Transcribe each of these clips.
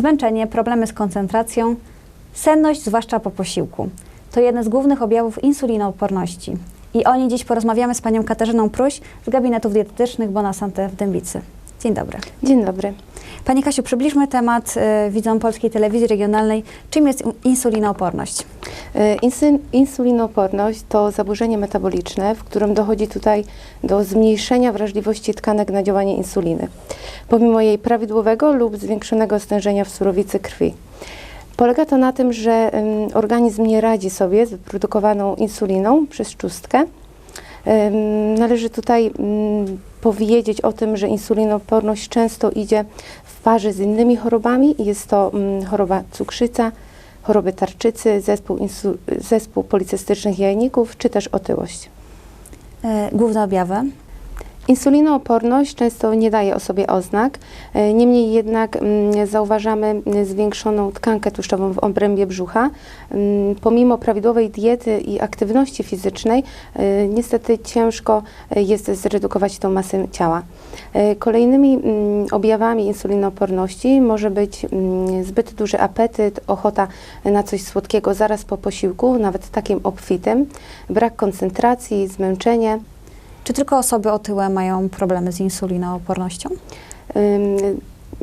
zmęczenie, problemy z koncentracją, senność, zwłaszcza po posiłku. To jeden z głównych objawów insulinooporności. I o niej dziś porozmawiamy z panią Katarzyną Pruś z gabinetów dietetycznych Bonasante w Dębicy. Dzień dobry. Dzień dobry. Pani Kasiu, przybliżmy temat y, widzom Polskiej Telewizji Regionalnej. Czym jest in- insulinooporność? E, Insulinooporność to zaburzenie metaboliczne, w którym dochodzi tutaj do zmniejszenia wrażliwości tkanek na działanie insuliny, pomimo jej prawidłowego lub zwiększonego stężenia w surowicy krwi. Polega to na tym, że organizm nie radzi sobie z wyprodukowaną insuliną przez czustkę. Należy tutaj mm, powiedzieć o tym, że insulinooporność często idzie w parze z innymi chorobami. Jest to mm, choroba cukrzyca, choroby tarczycy, zespół, insu, zespół policystycznych jajników, czy też otyłość. Y, Główne objawy. Insulinooporność często nie daje o sobie oznak, e, niemniej jednak mm, zauważamy mm, zwiększoną tkankę tłuszczową w obrębie brzucha. Mm, Pomimo prawidłowej diety i aktywności fizycznej, e, niestety ciężko e, jest zredukować tą masę ciała. Kolejnymi objawami insulinooporności może być zbyt duży apetyt, ochota na coś słodkiego zaraz po posiłku, nawet takim obfitym, brak koncentracji, zmęczenie. Czy tylko osoby otyłe mają problemy z insulinoopornością?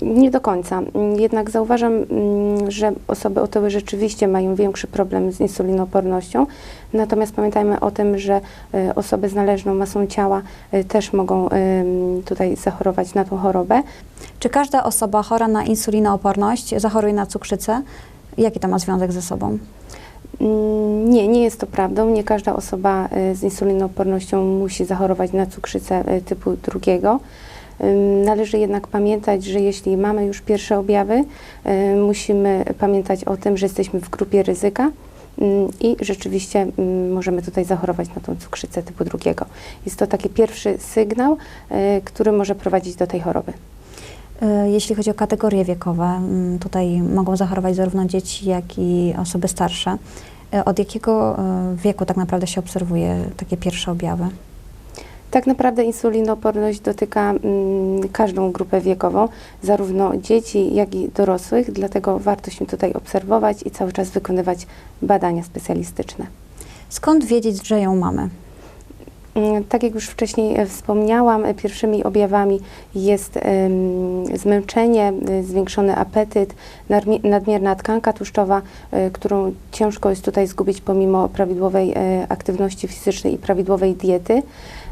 Nie do końca. Jednak zauważam, ym, że osoby otyłe rzeczywiście mają większy problem z insulinoopornością. Natomiast pamiętajmy o tym, że y, osoby z należną masą ciała y, też mogą tutaj zachorować na tą chorobę. Czy każda osoba chora na insulinooporność zachoruje na cukrzycę? Jaki to ma związek ze sobą? Mm, Nie, nie jest to prawdą. Nie każda osoba y, z insulinoopornością musi zachorować na cukrzycę y, typu drugiego. Należy jednak pamiętać, że jeśli mamy już pierwsze objawy, y, musimy pamiętać o tym, że jesteśmy w grupie ryzyka ym, i rzeczywiście ym, możemy tutaj zachorować na tą cukrzycę typu drugiego. Jest to taki pierwszy sygnał, który może prowadzić do tej choroby. Y, Jeśli chodzi o kategorie wiekowe, mm, tutaj mogą zachorować zarówno dzieci, jak i osoby starsze. Y, Od jakiego y, wieku tak naprawdę się obserwuje takie pierwsze objawy? Tak naprawdę insulinooporność dotyka mm, każdą grupę wiekową, zarówno dzieci, jak i dorosłych, dlatego warto się tutaj obserwować i cały czas wykonywać badania specjalistyczne. Skąd wiedzieć, że ją mamy? Mm, Tak jak już wcześniej e, wspomniałam, e, pierwszymi objawami jest zmęczenie, e, zwiększony apetyt, nadmierna tkanka tłuszczowa, którą ciężko jest tutaj zgubić pomimo prawidłowej aktywności fizycznej i prawidłowej diety.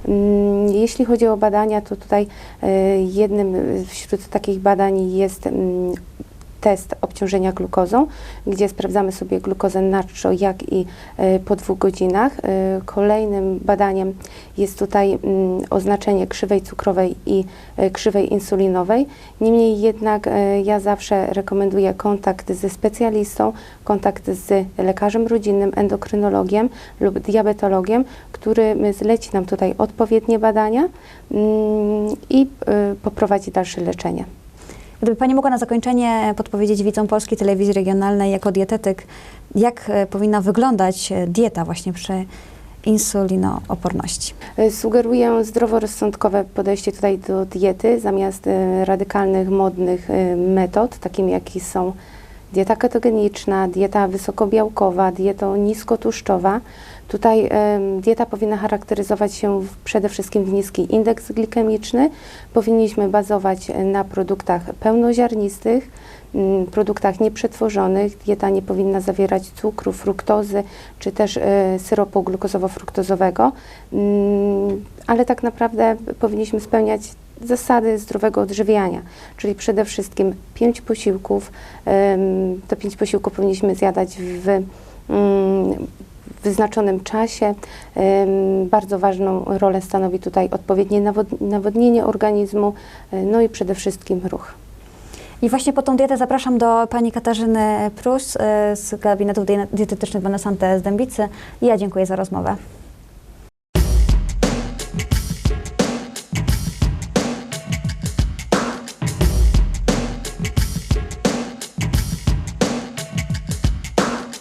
Mm, Jeśli chodzi o badania, to tutaj jednym wśród takich badań jest mm, test obciążenia glukozą, gdzie sprawdzamy sobie glukozę naczczo, jak i e, po dwóch godzinach. E, Kolejnym badaniem jest tutaj mm, oznaczenie krzywej cukrowej i e, krzywej insulinowej. Niemniej jednak ja zawsze rekomenduję kontakt ze specjalistą, kontakt z lekarzem rodzinnym, endokrynologiem lub diabetologiem, który zleci nam tutaj odpowiednie badania mm, i poprowadzi dalsze leczenie. Gdyby Pani mogła na zakończenie podpowiedzieć widzom Polskiej Telewizji Regionalnej jako dietetyk, jak e, powinna wyglądać e, dieta właśnie przy insulinooporności? E, Sugeruję zdroworozsądkowe podejście tutaj do diety zamiast radykalnych, modnych metod, takimi jakie są dieta ketogeniczna, dieta wysokobiałkowa, dieta niskotłuszczowa. Tutaj dieta powinna charakteryzować się przede wszystkim w niski indeks glikemiczny. Powinniśmy bazować na produktach pełnoziarnistych, mm, produktach nieprzetworzonych. Dieta nie powinna zawierać cukru, fruktozy czy też e, syropu glukozowo-fruktozowego, Mm, ale tak naprawdę powinniśmy spełniać zasady zdrowego odżywiania, czyli przede wszystkim pięć posiłków. To pięć posiłków powinniśmy zjadać w mm, wyznaczonym czasie. Bardzo ważną rolę stanowi tutaj odpowiednie nawod- nawodnienie organizmu, e, no i przede wszystkim ruch. I właśnie po tą dietę zapraszam do Pani Katarzyny Prus e, z gabinetów die- dietetycznych Bonasante z Dębicy. I ja dziękuję za rozmowę.